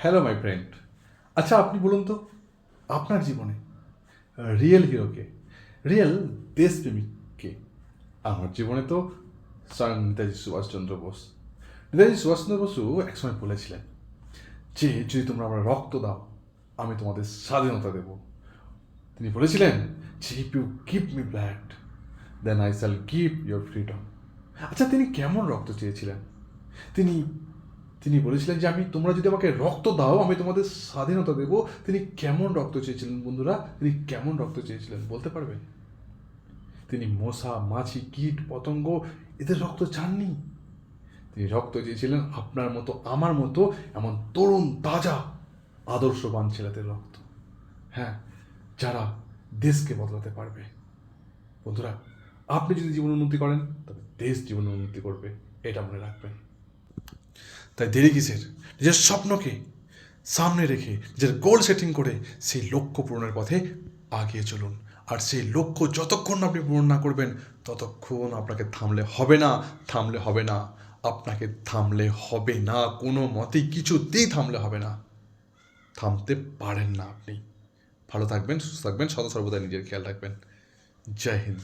Hello my friend আচ্ছা আপনি বলুন তো, আপনার জীবনে রিয়েল হিরোকে রিয়েল দেশপ্রেমিককে, আমার জীবনে তো স্বয়ং নেতাজি সুভাষচন্দ্র বোস। নেতাজি সুভাষচন্দ্র বসু একসময় বলেছিলেন যে, যদি তোমরা আমার রক্ত দাও, আমি তোমাদের স্বাধীনতা দেব। তিনি বলেছিলেন যে if you keep me blood then I shall keep your freedom আচ্ছা তিনি কেমন রক্ত চেয়েছিলেন? তিনি তিনি বলেছিলেন যে, আমি, তোমরা যদি আমাকে রক্ত দাও, আমি তোমাদের স্বাধীনতা দেব। তিনি কেমন রক্ত চেয়েছিলেন বন্ধুরা? তিনি কেমন রক্ত চেয়েছিলেন বলতে পারবেন তিনি মশা, মাছি, কীট, পতঙ্গ, এদের রক্ত চাননি। তিনি রক্ত চেয়েছিলেন আপনার মতো, আমার মতো, এমন তরুণ, তাজা, আদর্শবান ছেলেদের রক্ত। হ্যাঁ যারা দেশকে বদলাতে পারবে। বন্ধুরা, আপনি যদি জীবন উন্নতি করেন, তবে দেশ জীবন উন্নতি করবে, এটা মনে রাখবেন। তাই দেরি কিসের? নিজের স্বপ্নকে সামনে রেখে নিজের গোল সেটিং করে সেই লক্ষ্য পূরণের পথে আগিয়ে চলুন। আর সেই লক্ষ্য যতক্ষণ আপনি পূরণ না করবেন, ততক্ষণ আপনাকে থামলে হবে না, থামলে হবে না। আপনাকে থামলে হবে না, কোনো মতেই কিছুতেই থামলে হবে না। থামতে পারেন না আপনি। ভালো থাকবেন, সুস্থ থাকবেন সদা সর্বদা নিজের খেয়াল রাখবেন। জয় হিন্দ।